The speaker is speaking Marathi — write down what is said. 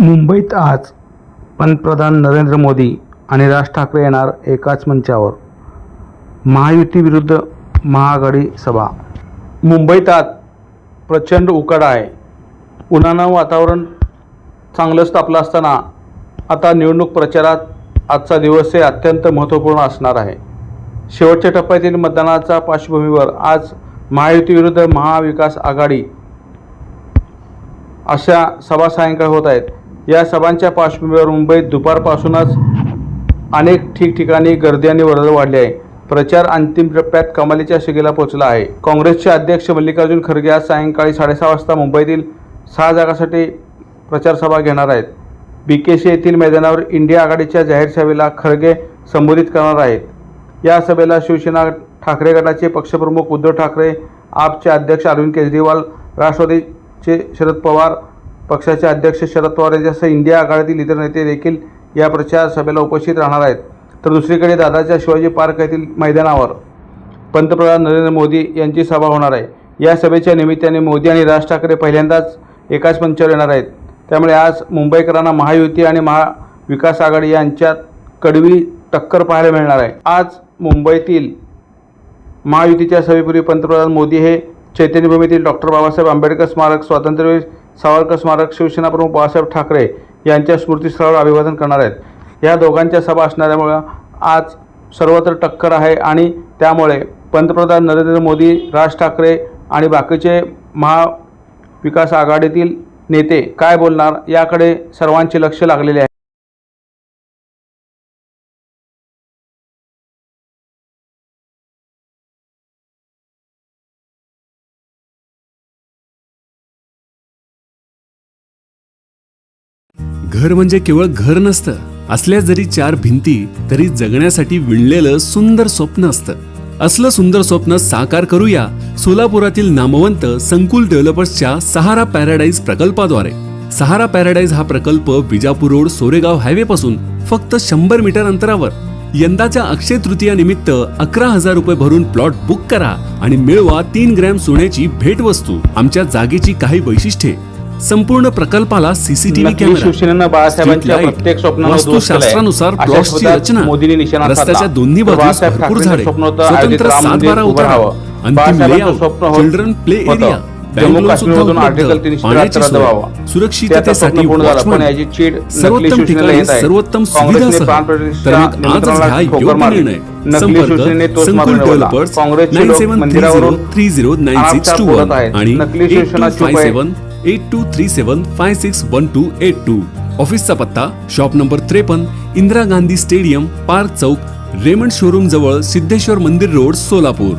मुंबईत आज पंतप्रधान नरेंद्र मोदी आणि राज ठाकरे येणार एकाच मंचावर. महायुती विरुद्ध महाआघाडी सभा. मुंबईत आज प्रचंड उकाडा आहे. उन्हानं वातावरण चांगलंच तापलं असताना आता निवडणूक प्रचारात आजचा दिवस हे अत्यंत महत्त्वपूर्ण असणार आहे. शेवटच्या टप्प्यातील मतदानाच्या पार्श्वभूमीवर आज महायुतीविरुद्ध महाविकास आघाडी अशा सभा सायंकाळ होत आहेत. या सभांच्या पार्श्वभूमीवर मुंबईत दुपारपासूनच अनेक ठिकठिकाणी गर्दी आणि वर्दळ वाढली आहे. प्रचार अंतिम टप्प्यात कमालीच्या शिगेला पोहोचला आहे. काँग्रेसचे अध्यक्ष मल्लिकार्जुन खरगे आज सायंकाळी साडेसहा वाजता मुंबईतील सहा जागासाठी प्रचार सभा घेणार आहेत. बी के सी येथील मैदानावर इंडिया आघाडीच्या जाहीर सभेला खरगे संबोधित करणार आहेत. या सभेला शिवसेना ठाकरे गटाचे पक्षप्रमुख उद्धव ठाकरे आपचे अध्यक्ष अरविंद केजरीवाल राष्ट्रवादीचे शरद पवार पक्षाचे अध्यक्ष शरद पवार यांच्यासह इंडिया आघाडीतील इतर नेते देखील या प्रचार सभेला उपस्थित राहणार आहेत. तर दुसरीकडे दादाच्या शिवाजी पार्क येथील मैदानावर पंतप्रधान नरेंद्र मोदी यांची सभा होणार आहे. या सभेच्या निमित्ताने मोदी आणि राज ठाकरे पहिल्यांदाच एकाच मंचावर येणार आहेत. त्यामुळे आज मुंबईकरांना महायुती आणि महाविकास आघाडी यांच्यात कडवी टक्कर पाहायला मिळणार आहे. आज मुंबईतील महायुतीच्या सभेपूर्वी पंतप्रधान मोदी हे चैतन्यभूमीतील डॉक्टर बाबासाहेब आंबेडकर स्मारक स्वातंत्र्यवीर सावरकर स्मारक शिवसेना प्रमुख बाळासाहेब ठाकरे यांच्या स्मृतीस्थळावर अभिवादन करणार आहेत. या दोघांच्या सभा असणाऱ्यामुळं आज सर्वत्र टक्कर आहे आणि त्यामुळे पंतप्रधान नरेंद्र मोदी राज ठाकरे आणि बाकीचे महाविकास आघाडीतील नेते काय बोलणार याकडे सर्वांचे लक्ष लागलेले आहे. घर म्हणजे केवळ घर नसतं. असल्या जरी चार भिंती तरी जगण्यासाठी विणलेलं सुंदर स्वप्न असतं. असलं सुंदर स्वप्न साकार करूया सोलापुरातील नामवंत संकुल डेव्हलपर्सच्या सहारा पॅराडाईज प्रकल्पाद्वारे. सहारा पॅराडाईज हा प्रकल्प विजापूर रोड सोरेगाव हायवे पासून फक्त शंभर मीटर अंतरावर. यंदाच्या अक्षय तृतीया निमित्त अकरा हजार रुपये भरून प्लॉट बुक करा आणि मिळवा तीन ग्रॅम सोन्याची भेटवस्तू. आमच्या जागेची काही वैशिष्ट्ये. संपूर्ण प्रकल्पाला सीसीटीव्ही कॅमेरा बाळासाहेबांच्या वास्तुशास्त्रानुसार शब्दात रचना. रस्त्याच्या दोन्ही बाजूस भरपूर झाडे स्वतंत्र सात बारा उतारा. अंतिम layout children play. Area Jammu काश्मीरमधून आर्टिकल तीनशे त्र्याहत्तर सुरक्षिततेसाठी वॉचमन सर्वोत्तम ठिकाणी सुविधासह तर मग आजच घ्या योग्य. निर्णय संपर्क संकुल. Developers nine seven three zero three zero nine six two one. आणि eight two five. Seven eight two three seven five six one two eight two ऑफिसचा पत्ता शॉप नंबर त्रेपन्न इंदिरा गांधी स्टेडियम पार्क चौक रेमंड शोरूम जवळ सिद्धेश्वर मंदिर रोड सोलापूर